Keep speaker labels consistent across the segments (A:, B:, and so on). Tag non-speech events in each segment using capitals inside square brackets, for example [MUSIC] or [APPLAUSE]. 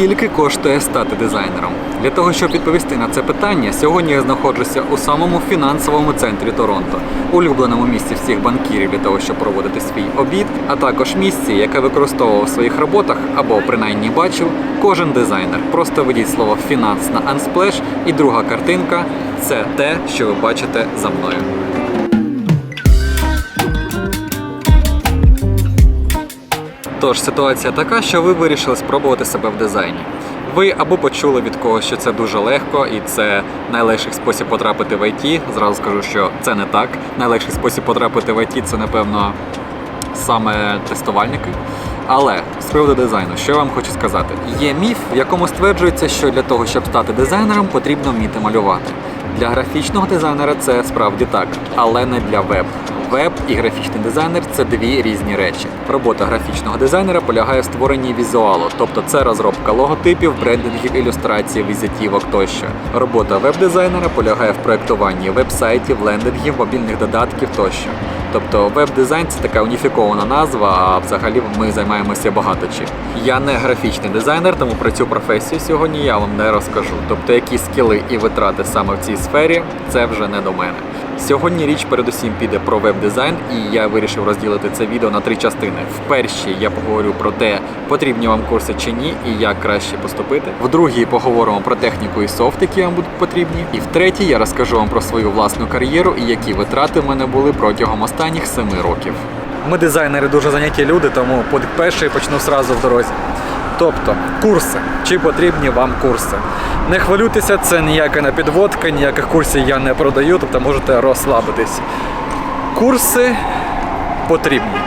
A: Скільки коштує стати дизайнером? Для того, щоб відповісти на це питання, сьогодні я знаходжуся у самому фінансовому центрі Торонто, улюбленому місці всіх банкірів для того, щоб проводити свій обід, а також місці, яке використовував в своїх роботах або принаймні бачив кожен дизайнер. Просто ведіть слово фінанс на Unsplash і друга картинка це те, що ви бачите за мною. Тож ситуація така, що ви вирішили спробувати себе в дизайні. Ви або почули від когось, що це дуже легко і це найлегший спосіб потрапити в ІТ. Зразу скажу, що це не так. Найлегший спосіб потрапити в ІТ це, напевно, саме тестувальники. Але з приводу дизайну, що я вам хочу сказати? Є міф, в якому стверджується, що для того, щоб стати дизайнером, потрібно вміти малювати. Для графічного дизайнера це справді так, але не для веб. Веб і графічний дизайнер це дві різні речі. Робота графічного дизайнера полягає в створенні візуалу, тобто це розробка логотипів, брендингів, ілюстрацій, візитівок тощо. Робота веб-дизайнера полягає в проєктуванні веб-сайтів, лендингів, мобільних додатків тощо. Тобто веб-дизайн це така уніфікована назва, а взагалі ми займаємося багато чим. Я не графічний дизайнер, тому про цю професію сьогодні я вам не розкажу. Тобто, які скіли і витрати саме в цій сфері, це вже не до мене. Сьогодні річ передусім піде про веб-дизайн, і я вирішив розділити це відео на три частини. В першій я поговорю про те, потрібні вам курси чи ні, і як краще поступити. В другій поговоримо про техніку і софт, які вам будуть потрібні. І в третій я розкажу вам про свою власну кар'єру і які витрати в мене були протягом останніх семи років. Ми дизайнери дуже зайняті люди, тому перший почну сразу в дорозі. Тобто, курси. Чи потрібні вам курси? Не хвилюйтеся, це ніяка не підводка, ніяких курсів я не продаю, тобто можете розслабитись. Курси потрібні.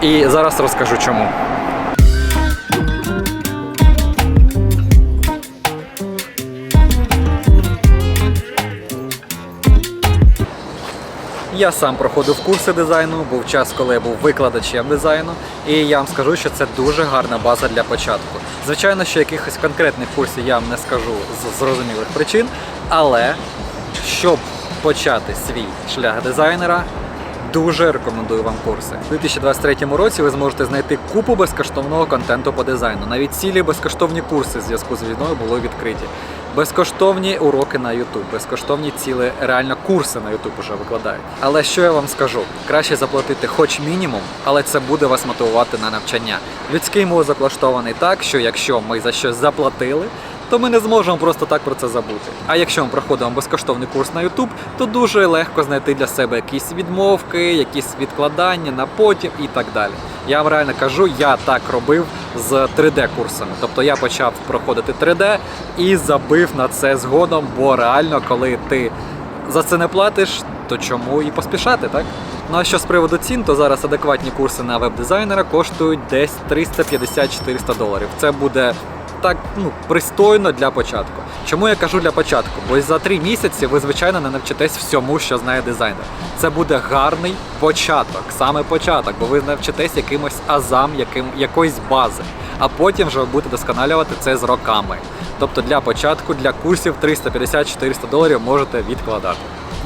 A: І зараз розкажу чому. Я сам проходив курси дизайну, був час, коли я був викладачем дизайну, і я вам скажу, що це дуже гарна база для початку. Звичайно, що якихось конкретних курсів я вам не скажу з зрозумілих причин, але щоб почати свій шлях дизайнера, дуже рекомендую вам курси. У 2023 році ви зможете знайти купу безкоштовного контенту по дизайну. Навіть цілі безкоштовні курси в зв'язку з війною були відкриті. Безкоштовні уроки на YouTube, безкоштовні ціли, реально курси на YouTube вже викладають. Але що я вам скажу? Краще заплатити хоч мінімум, але це буде вас мотивувати на навчання. Людський мозок влаштований так, що якщо ми за щось заплатили, то ми не зможемо просто так про це забути. А якщо ми проходимо безкоштовний курс на YouTube, то дуже легко знайти для себе якісь відмовки, якісь відкладання на потім і так далі. Я вам реально кажу, я так робив з 3D-курсами. Тобто я почав проходити 3D і забив на це згодом, бо реально, коли ти за це не платиш, то чому і поспішати, так? Ну а що з приводу цін, то зараз адекватні курси на веб-дизайнера коштують десь 350-400 доларів. Це буде так ну, пристойно для початку. Чому я кажу для початку? Бо за три місяці ви, звичайно, не навчитесь всьому, що знає дизайнер. Це буде гарний початок, саме початок, бо ви навчитесь якимось азам, яким, якоїсь бази, а потім вже ви будете досконалювати це з роками. Тобто для початку, для курсів 350-400 доларів можете відкладати.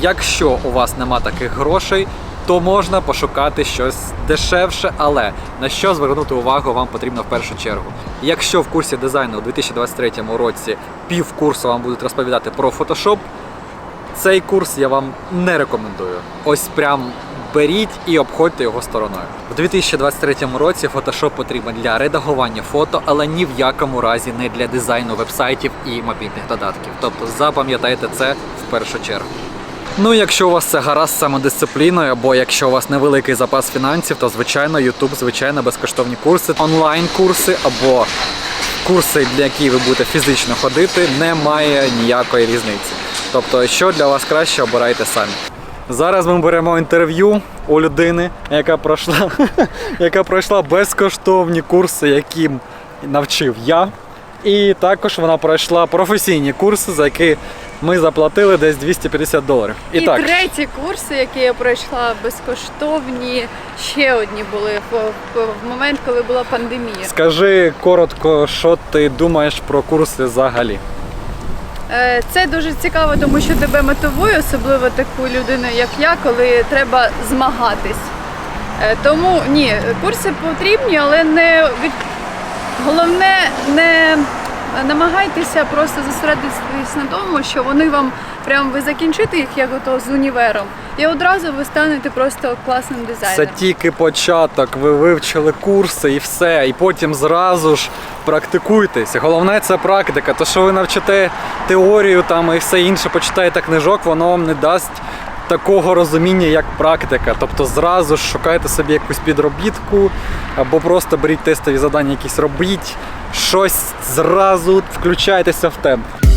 A: Якщо у вас нема таких грошей, то можна пошукати щось дешевше, але на що звернути увагу вам потрібно в першу чергу. Якщо в курсі дизайну у 2023 році пів курсу вам будуть розповідати про Photoshop, цей курс я вам не рекомендую. Ось прям беріть і обходьте його стороною. У 2023 році Photoshop потрібен для редагування фото, але ні в якому разі не для дизайну вебсайтів і мобільних додатків. Тобто запам'ятайте це в першу чергу. Ну, якщо у вас це гаразд самодисципліною, або якщо у вас невеликий запас фінансів, то звичайно YouTube, звичайно, безкоштовні курси, онлайн-курси або курси, для які ви будете фізично ходити, немає ніякої різниці. Тобто, що для вас краще, обирайте самі. Зараз ми беремо інтерв'ю у людини, яка пройшла, [LAUGHS] яка пройшла безкоштовні курси, яким навчив я. І також вона пройшла професійні курси, за які ми заплатили десь 250 доларів.
B: І, так треті курси, які я пройшла безкоштовні, ще одні були в, в, в момент, коли була пандемія.
A: Скажи коротко, що ти думаєш про курси взагалі?
B: Е, Це дуже цікаво, тому що тебе мотивує, особливо таку людину, як я, коли треба змагатись. Е, Тому ні, курси потрібні, але не від Головне, не намагайтеся просто зосередитись на тому, що вони вам прям ви закінчите їх як ото з універом, і одразу ви станете просто класним
A: Це тільки початок, ви вивчили курси і все, і потім зразу ж практикуйтесь. Головне це практика. То, що ви навчите теорію там і все інше, почитаєте книжок, воно вам не дасть такого розуміння, як практика. Тобто зразу ж шукайте собі якусь підробітку, або просто беріть тестові завдання, якісь робіть, щось зразу включайтеся в темп.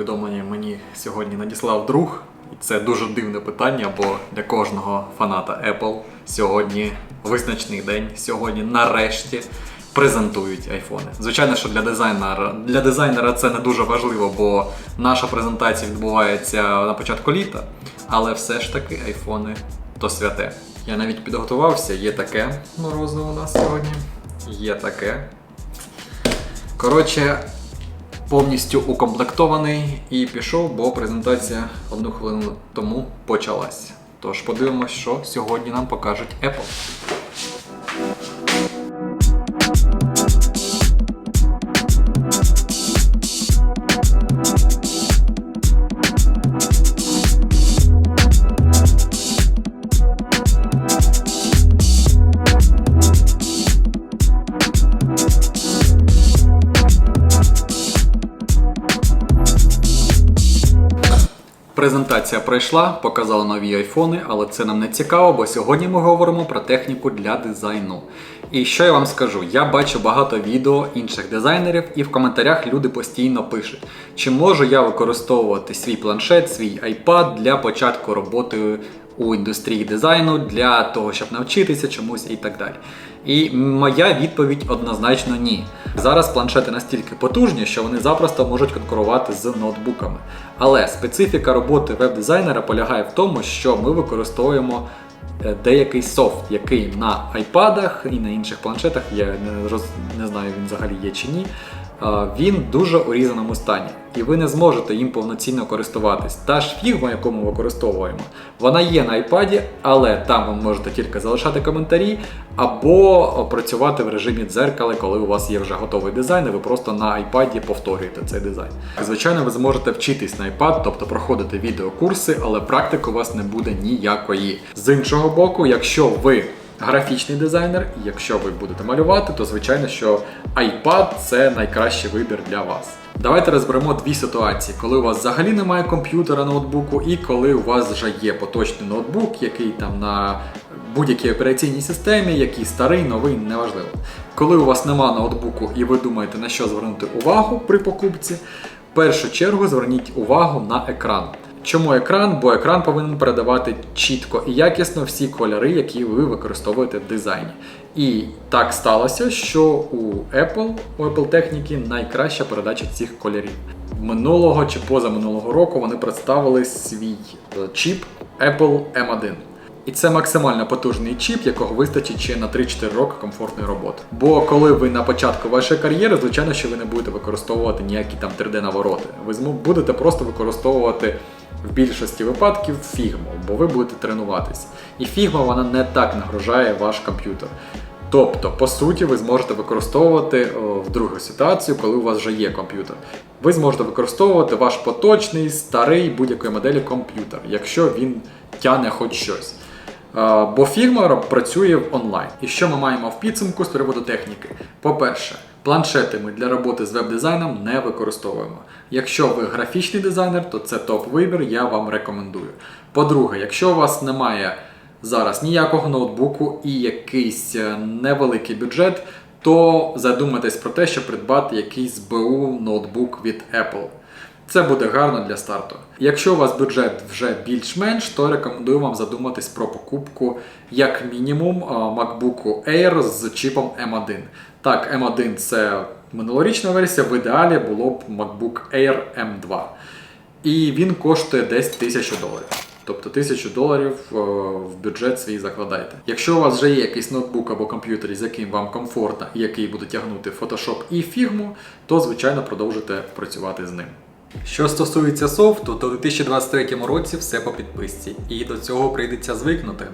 A: Повідомлення мені сьогодні надіслав друг. І це дуже дивне питання, бо для кожного фаната Apple сьогодні визначний день. Сьогодні нарешті презентують айфони. Звичайно, що для дизайнера для дизайнера це не дуже важливо, бо наша презентація відбувається на початку літа. Але все ж таки айфони то святе. Я навіть підготувався. Є таке морозиво у нас сьогодні. Є таке. Коротше, повністю укомплектований і пішов, бо презентація одну хвилину тому почалась. Тож подивимось, що сьогодні нам покажуть Apple. Презентація пройшла, показала нові айфони, але це нам не цікаво, бо сьогодні ми говоримо про техніку для дизайну. І що я вам скажу? Я бачу багато відео інших дизайнерів, і в коментарях люди постійно пишуть, чи можу я використовувати свій планшет, свій iPad для початку роботи у індустрії дизайну, для того, щоб навчитися чомусь і так далі. І моя відповідь однозначно ні. Зараз планшети настільки потужні, що вони запросто можуть конкурувати з ноутбуками. Але специфіка роботи веб-дизайнера полягає в тому, що ми використовуємо е, деякий софт, який на айпадах і на інших планшетах, я не, роз, не знаю, він взагалі є чи ні. Він дуже у різаному стані, і ви не зможете їм повноцінно користуватись. Та ж фігма, яку ми використовуємо, вона є на iPad, але там ви можете тільки залишати коментарі або працювати в режимі дзеркала, коли у вас є вже готовий дизайн, і ви просто на iPad повторюєте цей дизайн. Звичайно, ви зможете вчитись на iPad, тобто проходити відеокурси, але практики у вас не буде ніякої. З іншого боку, якщо ви графічний дизайнер, якщо ви будете малювати, то звичайно, що iPad це найкращий вибір для вас. Давайте розберемо дві ситуації, коли у вас взагалі немає комп'ютера ноутбуку, і коли у вас вже є поточний ноутбук, який там на будь-якій операційній системі, який старий, новий, неважливо. Коли у вас нема ноутбуку і ви думаєте на що звернути увагу при покупці, в першу чергу зверніть увагу на екран. Чому екран? Бо екран повинен передавати чітко і якісно всі кольори, які ви використовуєте в дизайні. І так сталося, що у Apple, у Apple техніки найкраща передача цих кольорів. Минулого чи позаминулого року вони представили свій е, чіп Apple M1. І це максимально потужний чіп, якого вистачить ще на 3-4 роки комфортної роботи. Бо коли ви на початку вашої кар'єри, звичайно, що ви не будете використовувати ніякі там 3D-навороти. Ви будете просто використовувати в більшості випадків фігму, бо ви будете тренуватись. І фігма вона не так нагружає ваш комп'ютер. Тобто, по суті, ви зможете використовувати о, в другу ситуацію, коли у вас вже є комп'ютер. Ви зможете використовувати ваш поточний, старий будь-якої моделі комп'ютер, якщо він тяне хоч щось. Е, Бо фірма працює онлайн. І що ми маємо в підсумку з приводу техніки? По-перше, планшети ми для роботи з веб-дизайном не використовуємо. Якщо ви графічний дизайнер, то це топ-вибір, я вам рекомендую. По-друге, якщо у вас немає зараз ніякого ноутбуку і якийсь е, невеликий бюджет, то задумайтесь про те, щоб придбати якийсь БУ ноутбук від Apple. Це буде гарно для старту. Якщо у вас бюджет вже більш-менш, то рекомендую вам задуматись про покупку як мінімум MacBook Air з чіпом M1. Так, M1 це минулорічна версія, в ідеалі було б MacBook Air M2. І він коштує десь 1000 доларів. Тобто тисячу доларів е, в бюджет свій закладайте. Якщо у вас вже є якийсь ноутбук або комп'ютер, з яким вам комфортно і який буде тягнути Photoshop і Figma, то звичайно продовжуйте працювати з ним. Що стосується софту, то у 2023 році все по підписці, і до цього прийдеться звикнути.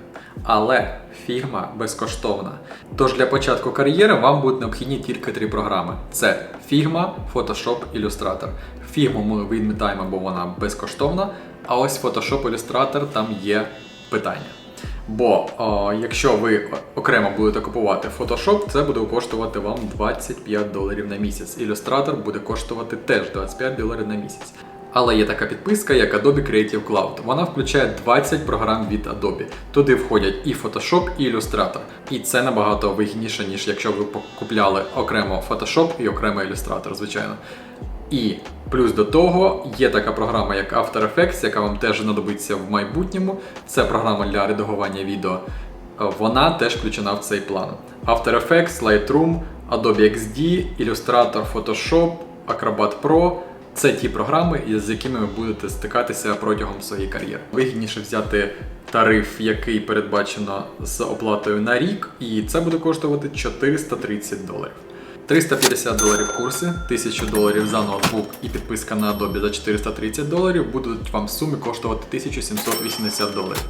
A: Але фігма безкоштовна. Тож для початку кар'єри вам будуть необхідні тільки три програми: це Figma, Photoshop, Illustrator. Figma ми відмітаємо, бо вона безкоштовна. А ось Photoshop Illustrator там є питання. Бо о, якщо ви окремо будете купувати Photoshop, це буде коштувати вам 25 доларів на місяць. Illustrator буде коштувати теж 25 доларів на місяць. Але є така підписка, як Adobe Creative Cloud. Вона включає 20 програм від Adobe. Туди входять і Photoshop, і Illustrator. І це набагато вигідніше, ніж якщо ви купляли окремо Photoshop і окремо Illustrator, звичайно. І плюс до того є така програма, як After Effects, яка вам теж знадобиться в майбутньому. Це програма для редагування відео. Вона теж включена в цей план. After Effects, Lightroom, Adobe XD, Illustrator, Photoshop, Acrobat Pro це ті програми, з якими ви будете стикатися протягом своєї кар'єри. Вигідніше взяти тариф, який передбачено з оплатою на рік, і це буде коштувати 430 доларів. 350 доларів курси, 1000 доларів за ноутбук і підписка на Adobe за 430 доларів будуть вам в сумі коштувати 1780 доларів.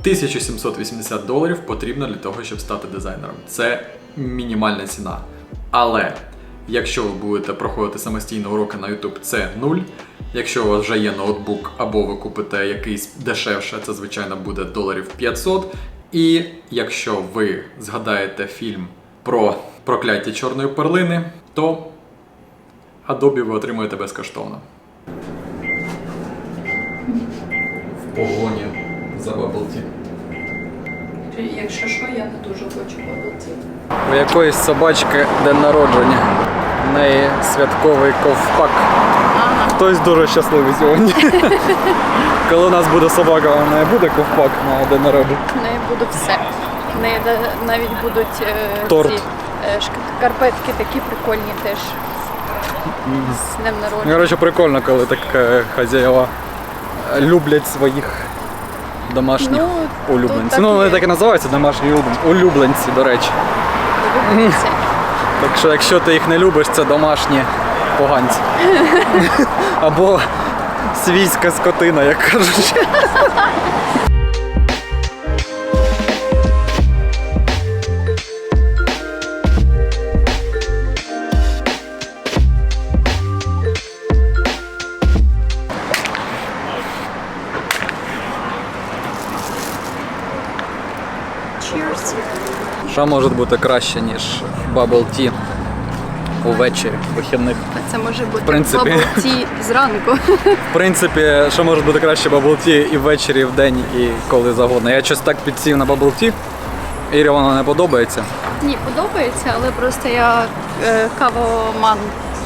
A: 1780 доларів потрібно для того, щоб стати дизайнером. Це мінімальна ціна. Але якщо ви будете проходити самостійно уроки на YouTube, це нуль. Якщо у вас вже є ноутбук або ви купите якийсь дешевше, це звичайно буде доларів 500. І якщо ви згадаєте фільм про прокляття чорної перлини, то Adobe ви отримуєте безкоштовно. В погоні за Tea.
B: Якщо що, я не дуже хочу бабуці.
A: У якоїсь собачки день народження. В неї святковий ковпак.
B: Ага.
A: Хтось дуже щасливий сьогодні. [LAUGHS] Коли у нас буде собака, у неї буде ковпак на день народження.
B: В неї буде все. В неї навіть будуть е,
A: Торт.
B: ці е, шк- карпетки такі прикольні теж. З днем народження.
A: Коротше, прикольно, коли так е, хазяєва люблять своїх домашніх
B: Ну, тут
A: улюбленців.
B: так
A: Ну, вони
B: є.
A: так і називаються домашні улюбленці, улюбленці, до речі.
B: Улюбленці. [LAUGHS]
A: Так що, якщо ти їх не любиш, це домашні поганці. [LAUGHS] Або свійська скотина, як кажуть. [LAUGHS] Що може бути краще, ніж Bubble Tea увечері, вихідних?
B: А це може бути
A: принципі.
B: бабуці зранку.
A: В принципі, що може бути краще Bubble Tea і ввечері, і вдень, і коли завгодно. Я щось так підсів на Bubble Tea, Ірі воно не подобається.
B: Ні, подобається, але просто я е, кавоман.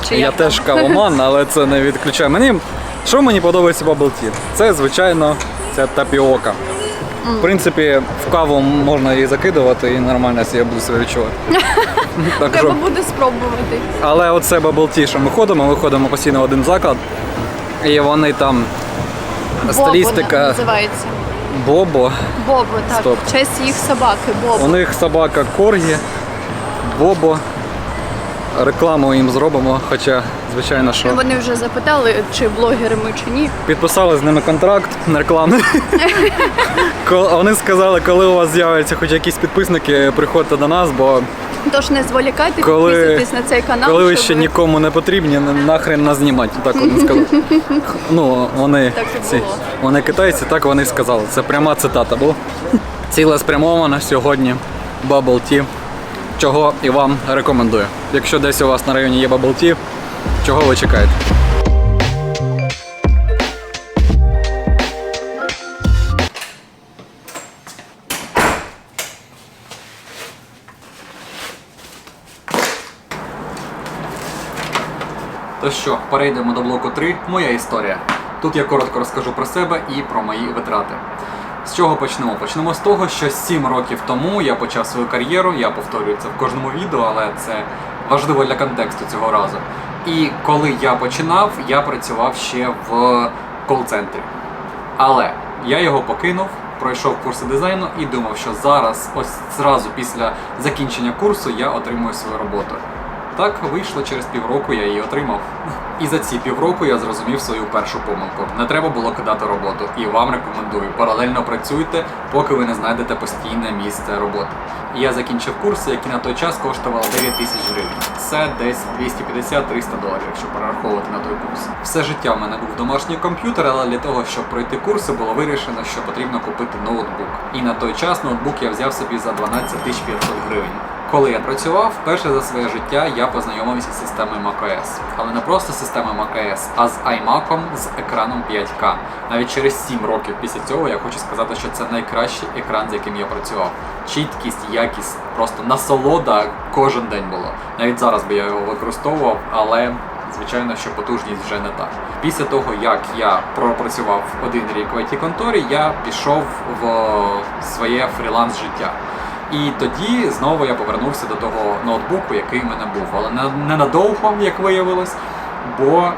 B: Чи
A: я
B: як там?
A: теж кавоман, [LAUGHS] але це не відключає. Мені що мені подобається в Bubble Tea? Це, звичайно, це тапіока. В принципі, в каву можна її закидувати і нормально я буду себе відчувати. [LAUGHS] Так
B: Треба
A: що,
B: буде спробувати.
A: але оце Bubble Tea, що ми ходимо, ми ходимо постійно в один заклад, і вони там
B: Бобо
A: стилістика
B: називається.
A: Бобо.
B: Бобо, так.
A: Стоп.
B: В честь їх собаки, Бобо.
A: У них собака Коргі, Бобо. Рекламу їм зробимо, хоча, звичайно, що
B: Вони вже запитали, чи блогери ми чи ні.
A: підписали з ними контракт на рекламний. [LAUGHS] Вони сказали, коли у вас з'являться хоч якісь підписники, приходьте до нас, бо
B: Тож не зволікайте,
A: Коли-
B: підписуйтесь на цей канал.
A: коли ви ще нікому не потрібні, нахрен нас знімати. Так вони сказали. [LAUGHS] Ну, вони,
B: Так
A: ці,
B: було.
A: вони китайці, так вони сказали. Це пряма цитата була. Цілеспрямована сьогодні Bubble Tea, чого і вам рекомендую. Якщо десь у вас на районі є Tea, чого ви чекаєте? То що, перейдемо до блоку 3. Моя історія. Тут я коротко розкажу про себе і про мої витрати. З чого почнемо? Почнемо з того, що 7 років тому я почав свою кар'єру. Я повторюю це в кожному відео, але це важливо для контексту цього разу. І коли я починав, я працював ще в кол-центрі. Але Я його покинув, пройшов курси дизайну і думав, що зараз, ось зразу після закінчення курсу, я отримую свою роботу. Так вийшло через півроку, я її отримав. І за ці півроку я зрозумів свою першу помилку. Не треба було кидати роботу. І вам рекомендую. Паралельно працюйте, поки ви не знайдете постійне місце роботи. Я закінчив курси, які на той час коштували 9 тисяч гривень. Це десь 250-300 доларів, якщо перераховувати на той курс. Все життя в мене був домашній комп'ютер, але для того, щоб пройти курси, було вирішено, що потрібно купити ноутбук. І на той час ноутбук я взяв собі за 12 500 гривень. Коли я працював, вперше за своє життя я познайомився з системою macOS. Але не просто з системою macOS, а з iMac з екраном 5К. Навіть через 7 років після цього я хочу сказати, що це найкращий екран, з яким я працював. Чіткість, якість, просто насолода кожен день було. Навіть зараз би я його використовував, але звичайно, що потужність вже не та. Після того, як я пропрацював один рік в it конторі, я пішов в своє фріланс життя. І тоді знову я повернувся до того ноутбуку, який в мене був. Але не- ненадовго, як виявилось, бо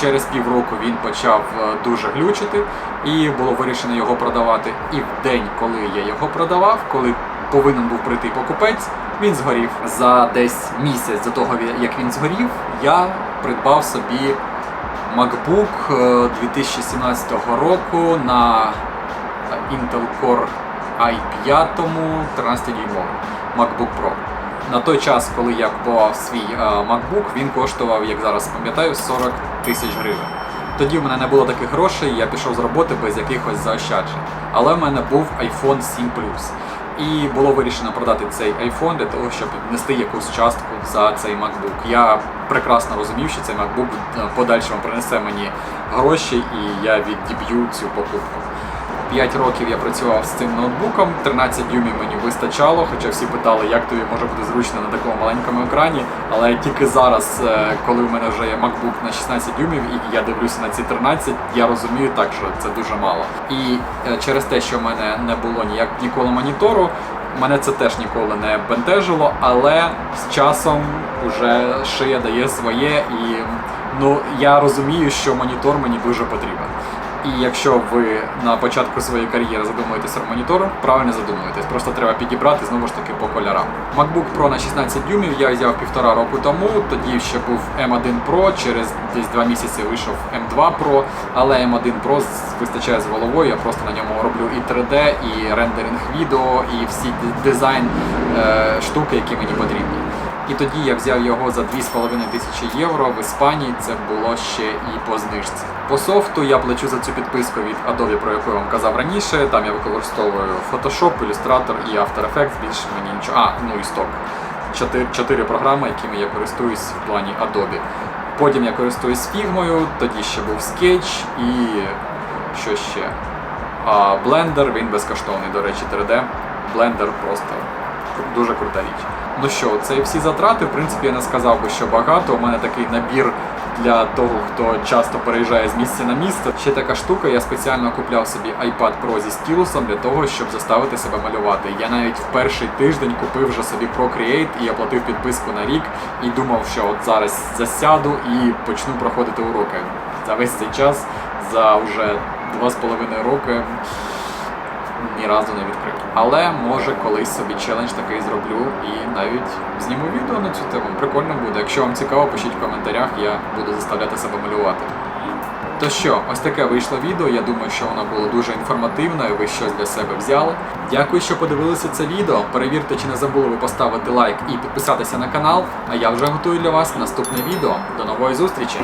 A: через півроку він почав е, дуже глючити, і було вирішено його продавати. І в день, коли я його продавав, коли повинен був прийти покупець, він згорів. За десь місяць до того, як він згорів, я придбав собі MacBook е, 2017 року на Intel Core i5 13-дюймовий MacBook Pro. На той час, коли я купував свій е, MacBook, він коштував, як зараз пам'ятаю, 40 тисяч гривень. Тоді в мене не було таких грошей, я пішов з роботи без якихось заощаджень. Але в мене був iPhone 7 Plus. І було вирішено продати цей iPhone для того, щоб внести якусь частку за цей MacBook. Я прекрасно розумів, що цей MacBook е, подальшому принесе мені гроші, і я відіб'ю цю покупку. 5 років я працював з цим ноутбуком, 13 дюймів мені вистачало, хоча всі питали, як тобі може бути зручно на такому маленькому екрані. Але тільки зараз, е, коли у мене вже є MacBook на 16 дюймів і я дивлюся на ці 13, я розумію так, що це дуже мало. І е, через те, що в мене не було ніяк ніколи монітору, мене це теж ніколи не бентежило, але з часом вже шия дає своє, і ну я розумію, що монітор мені дуже потрібен. І якщо ви на початку своєї кар'єри задумуєтесь про монітор, правильно задумуєтесь. Просто треба підібрати знову ж таки по кольорам. MacBook Pro на 16 дюймів я взяв півтора року тому. Тоді ще був M1 Pro, через десь два місяці вийшов M2 Pro, але M1 Pro вистачає з головою. Я просто на ньому роблю і 3D, і рендеринг відео, і всі дизайн е, штуки, які мені потрібні. І тоді я взяв його за 2,5 тисячі євро в Іспанії. Це було ще і по знижці. По софту я плачу за цю підписку від Adobe, про яку я вам казав раніше. Там я використовую Photoshop, Illustrator і After Effects. Більше мені нічого. А, ну і Stock. Чотири, чотири програми, якими я користуюсь в плані Adobe. Потім я користуюсь фігмою, тоді ще був Sketch і що ще? А Blender, він безкоштовний, до речі, 3D. Blender просто дуже крута річ. Ну що, це і всі затрати. В принципі, я не сказав би, що багато. У мене такий набір для того, хто часто переїжджає з місця на місце. Ще така штука, я спеціально купляв собі iPad Pro зі стілусом для того, щоб заставити себе малювати. Я навіть в перший тиждень купив вже собі Procreate і оплатив підписку на рік і думав, що от зараз засяду і почну проходити уроки. За весь цей час, за вже два з половиною роки ні разу не відкрив. Але може колись собі челендж такий зроблю і навіть зніму відео на цю тему. Прикольно буде. Якщо вам цікаво, пишіть в коментарях, я буду заставляти себе малювати. То що, ось таке вийшло відео. Я думаю, що воно було дуже інформативне, і ви щось для себе взяли. Дякую, що подивилися це відео. Перевірте, чи не забули ви поставити лайк і підписатися на канал. А я вже готую для вас наступне відео. До нової зустрічі!